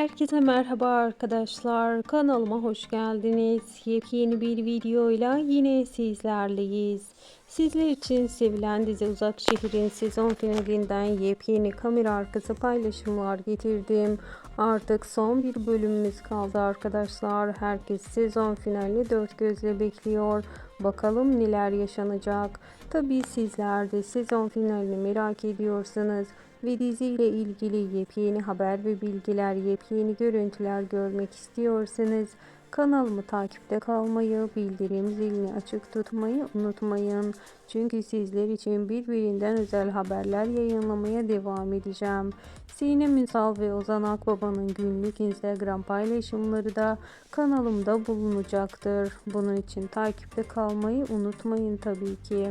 Herkese merhaba arkadaşlar. Kanalıma hoş geldiniz. Yepyeni bir videoyla yine sizlerleyiz. Sizler için sevilen dizi Uzak Şehir'in sezon finalinden yepyeni kamera arkası paylaşımlar getirdim. Artık son bir bölümümüz kaldı arkadaşlar. Herkes sezon finalini dört gözle bekliyor. Bakalım neler yaşanacak. Tabii sizler de sezon finalini merak ediyorsanız ve diziyle ilgili yepyeni haber ve bilgiler, yepyeni görüntüler görmek istiyorsanız kanalımı takipte kalmayı, bildirim zilini açık tutmayı unutmayın. Çünkü sizler için birbirinden özel haberler yayınlamaya devam edeceğim. Sinem Ünsal ve Ozan Akbaba'nın günlük Instagram paylaşımları da kanalımda bulunacaktır. Bunun için takipte kalmayı unutmayın tabii ki.